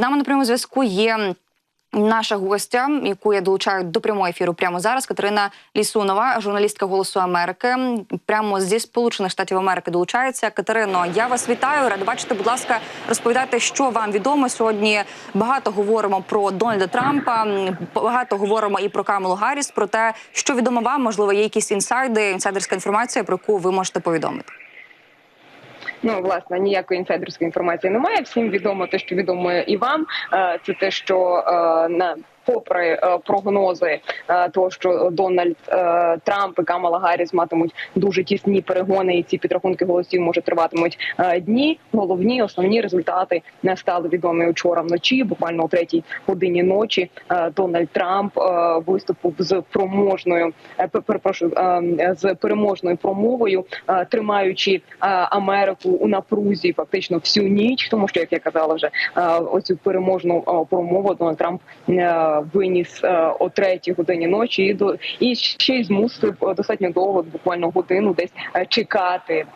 З нами на прямому зв'язку є. Наша гостя, яку я долучаю до прямого ефіру прямо зараз, Катерина Лісунова, журналістка Голосу Америки, прямо зі Сполучених Штатів Америки долучається. Катерино, я вас вітаю. Рада бачити. Будь ласка, розповідайте, що вам відомо сьогодні. Багато говоримо про Дональда Трампа, багато говоримо і про Камелу Гарріс, про те, що відомо вам, можливо, є якісь інсайди, інсайдерська інформація, про яку ви можете повідомити. Ну, власне, ніякої інсайдерської інформації немає. Всім відомо те, що відомо і вам. Е, Це те, що е, на попри е, прогнози е, того, що Дональд е, Трамп і Камала Гарріс матимуть дуже тісні перегони, і ці підрахунки голосів може триватимуть дні. Головні основні результати не стали відомі вчора вночі. Буквально о третій годині ночі Дональд Трамп виступив з проможною з переможною промовою, тримаючи Америку у напрузі фактично всю ніч, тому що як я казала вже оцю переможну промову Дональд Трамп виніс е, о третій годині ночі і до і ще й змусив е, достатньо довго, буквально годину, десь е, чекати.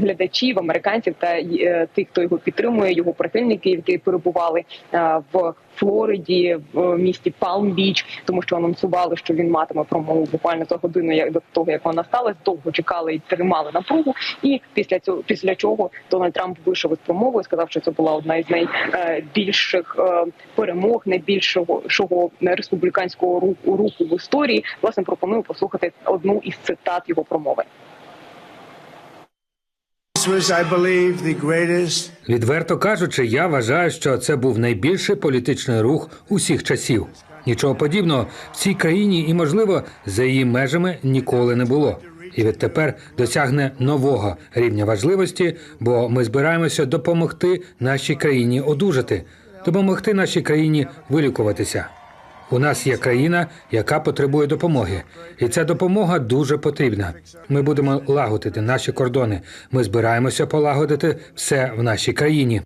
Глядачів, американців та е, тих, хто його підтримує, його прихильники, які перебували е, в Флориді, в місті Палм-Біч, тому що анонсували, що він матиме промову буквально за годину як до того, як вона сталася. Довго чекали і тримали напругу. І після цього, після чого Дональд Трамп вийшов із промовою, сказав, що це була одна із найбільших е, перемог, найбільшого шого республіканського руху в історії. Власне пропоную послухати одну із цитат його промови. Відверто кажучи, я вважаю, що це був найбільший політичний рух усіх часів. Нічого подібного в цій країні і, можливо, за її межами ніколи не було. І відтепер досягне нового рівня важливості, бо ми збираємося допомогти нашій країні одужати, допомогти нашій країні вилікуватися. У нас є країна, яка потребує допомоги, і ця допомога дуже потрібна. Ми будемо лагодити наші кордони. Ми збираємося полагодити все в нашій країні.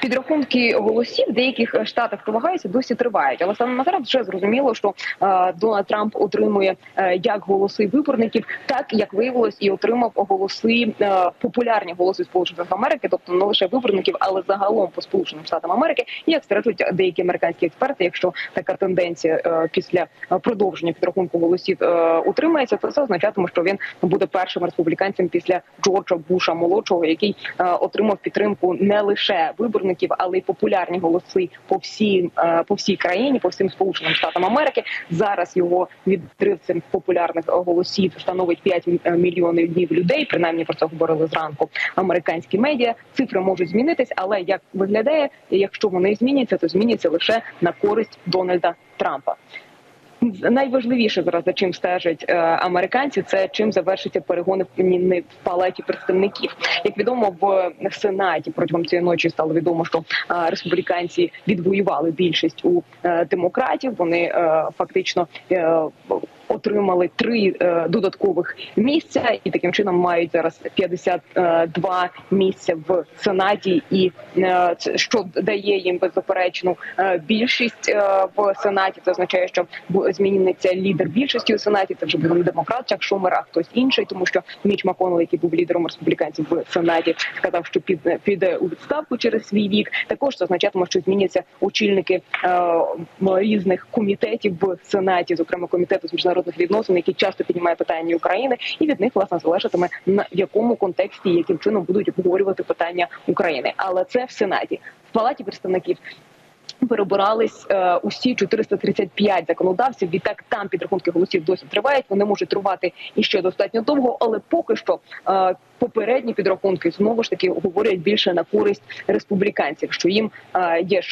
Підрахунки голосів в деяких е, штатах намагаються досі тривають, але саме на зараз вже зрозуміло, що е, Дональд Трамп отримує е, як голоси виборників, так як виявилось, і отримав голоси популярні голоси Сполучених Америки, тобто не лише виборників, але загалом по Сполученим Штатам Америки. І як стверджують деякі американські експерти, якщо така тенденція після продовження підрахунку голосів утримається, то це означатиме, що він буде першим республіканцем після Джорджа Буша молодшого, який отримав підтримку не лише виборників, але й популярні голоси по всій е, по всій країні, по всім сполученим штатам Америки. Зараз його відрив цих популярних е, голосів становить 5 мільйонів днів людей. Принаймні про це говорили зранку американські медіа. Цифри можуть змінитись, але як виглядає, якщо вони зміняться, то зміняться лише на користь Дональда Трампа. Найважливіше зараз за чим стежать е, американці, це чим завершаться перегони в палаті представників. Як відомо, в сенаті протягом цієї ночі стало відомо, що е, республіканці відвоювали більшість у е, демократів. Вони фактично. Е, Отримали три е, додаткових місця, і таким чином мають зараз 52 місця в сенаті, і е, що дає їм беззаперечну е, більшість е, в сенаті. Це означає, що зміниться лідер більшості у сенаті. Це вже буде не демократ, Чак Шумер, а хтось інший, тому що Міч Маконел, який був лідером республіканців в сенаті, сказав, що піде піде у відставку через свій вік. Також це означатиме, що зміняться очільники е, різних комітетів в сенаті, зокрема комітету з міжнародних відносин, який часто піднімає питання України, і від них власне залежатиме на якому контексті яким чином будуть обговорювати питання України. Але це в сенаті в палаті представників. Перебирались е, усі 435 законодавців. Відтак там підрахунки голосів досі тривають. Вони можуть тривати і ще достатньо довго, але поки що е, попередні підрахунки знову ж таки говорять більше на користь республіканців, що їм е, є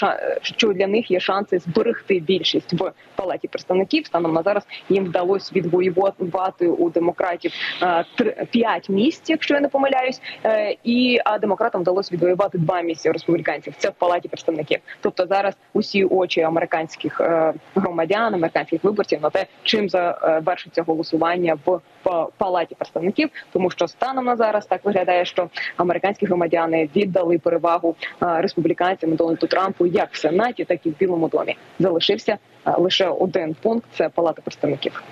що для них є шанси зберегти більшість в палаті представників. Станом на зараз їм вдалося відвоювати у демократів е, п'ять місць, якщо я не помиляюсь, е, і а демократам вдалося відвоювати два місця республіканців. Це в палаті представників. Тобто зараз усі очі американських громадян, американських виборців на те, чим завершиться голосування в палаті представників, тому що станом на зараз так виглядає, що американські громадяни віддали перевагу республіканцям Дональду Трампу як в сенаті, так і в Білому домі. Залишився лише один пункт це палата представників.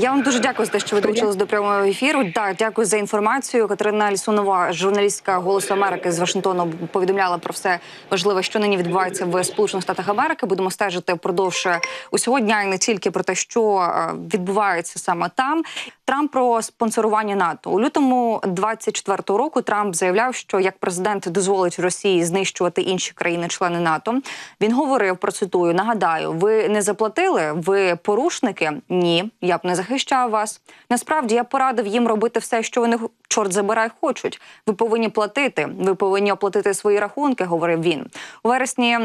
Я вам дуже дякую за те, що ви долучились до прямого ефіру. Так, дякую за інформацію. Катерина Лісунова, журналістка Голосу Америки з Вашингтону, повідомляла про все важливе, що нині відбувається в Сполучених Штатах Америки. Будемо стежити впродовж усього дня і не тільки про те, що відбувається саме там. Трамп про спонсорування НАТО у лютому 24-го року. Трамп заявляв, що як президент дозволить Росії знищувати інші країни-члени НАТО. Він говорив про цитую: нагадаю, ви не заплатили, ви порушники? Ні, я б не захищав вас. Насправді я порадив їм робити все, що вони чорт забирай хочуть. Ви повинні платити. Ви повинні оплатити свої рахунки, говорив він у вересні.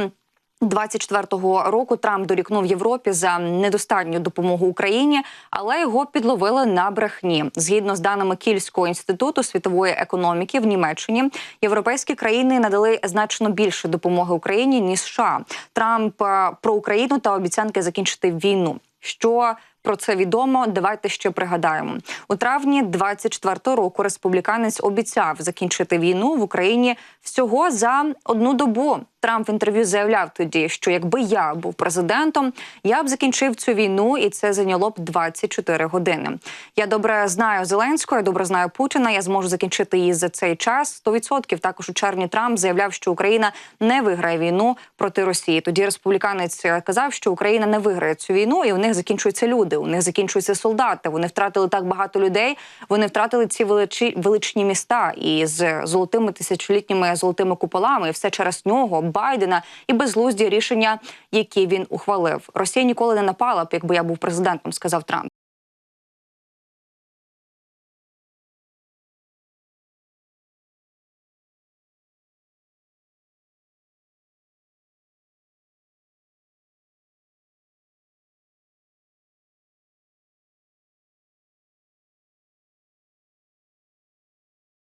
24-го року Трамп дорікнув Європі за недостатню допомогу Україні, але його підловили на брехні. Згідно з даними Кільського інституту світової економіки в Німеччині, європейські країни надали значно більше допомоги Україні ніж США. Трамп е, про Україну та обіцянки закінчити війну. Що про це відомо? Давайте ще пригадаємо у травні 24-го року. Республіканець обіцяв закінчити війну в Україні всього за одну добу. Трамп в інтерв'ю заявляв тоді, що якби я був президентом, я б закінчив цю війну, і це зайняло б 24 години. Я добре знаю Зеленського, я добре знаю Путіна. Я зможу закінчити її за цей час. 100% також у червні Трамп заявляв, що Україна не виграє війну проти Росії. Тоді республіканець казав, що Україна не виграє цю війну, і у них закінчуються люди. У них закінчуються солдати. Вони втратили так багато людей. Вони втратили ці величі, величні міста із золотими тисячолітніми золотими куполами. І все через нього, Байдена і безглузді рішення, які він ухвалив. Росія ніколи не напала б, якби я був президентом, сказав Трамп.